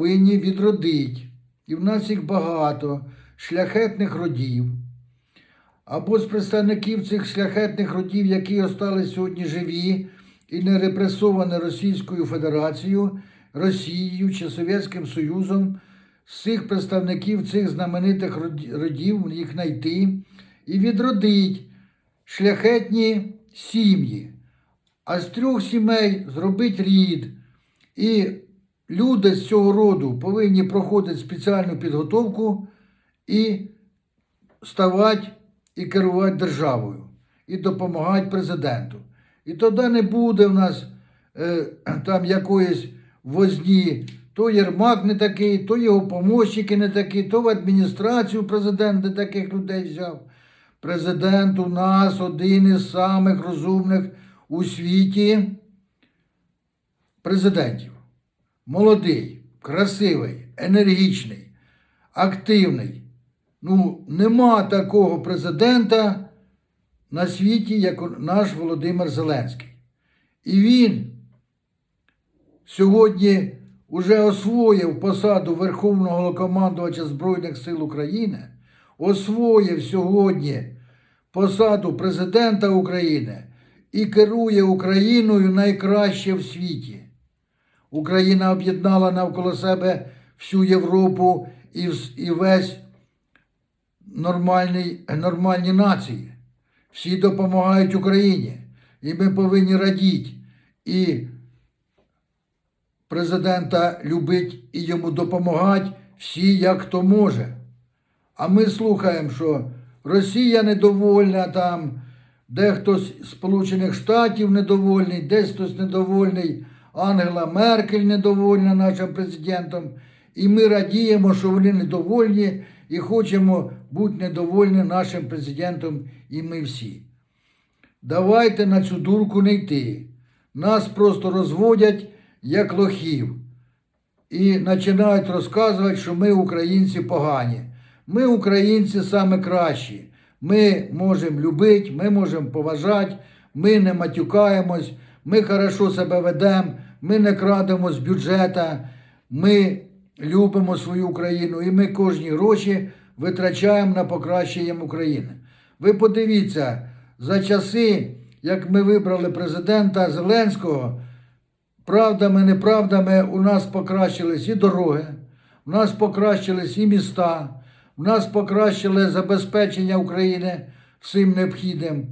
повинні відродити, і в нас їх багато, шляхетних родів, або з представників цих шляхетних родів, які остались сьогодні живі і не репресовані Російською Федерацією, Росією чи Совєтським Союзом, з цих представників цих знаменитих родів їх знайти і відродити шляхетні сім'ї. А з трьох сімей зробити рід. І люди з цього роду повинні проходити спеціальну підготовку і ставати і керувати державою, і допомагати президенту. І тоді не буде в нас е, там якоїсь возні, то Єрмак не такий, то його помощники не такі, то в адміністрацію президент не таких людей взяв. Президент у нас один із самих розумних у світі президентів. Молодий, красивий, енергічний, активний. Ну, нема такого президента на світі, як наш Володимир Зеленський. І він сьогодні вже освоїв посаду Верховного Головнокомандувача Збройних сил України, освоїв сьогодні посаду президента України і керує Україною найкраще в світі. Україна об'єднала навколо себе всю Європу і, весь нормальні нації. Всі допомагають Україні. І ми повинні радіти і президента любити і йому допомагати всі, як хто може. А ми слухаємо, що Росія недовольна там, дехто з Сполучених Штатів недовольний, десь хтось недовольний, Ангела Меркель недовольна нашим президентом. І ми радіємо, що вони недовольні і хочемо бути недовольні нашим президентом, і ми всі. Давайте на цю дурку не йти. Нас просто розводять як лохів і починають розказувати, що ми українці погані. Ми українці саме кращі. Ми можемо любити, ми можемо поважати, ми не матюкаємось, ми хорошо себе ведемо, ми не крадемо з бюджета, ми любимо свою Україну і ми кожні гроші витрачаємо на покращення України. Ви подивіться, за часи, як ми вибрали президента Зеленського, правдами, неправдами у нас покращились і дороги, у нас покращились і міста, у нас покращили забезпечення України всім необхідним.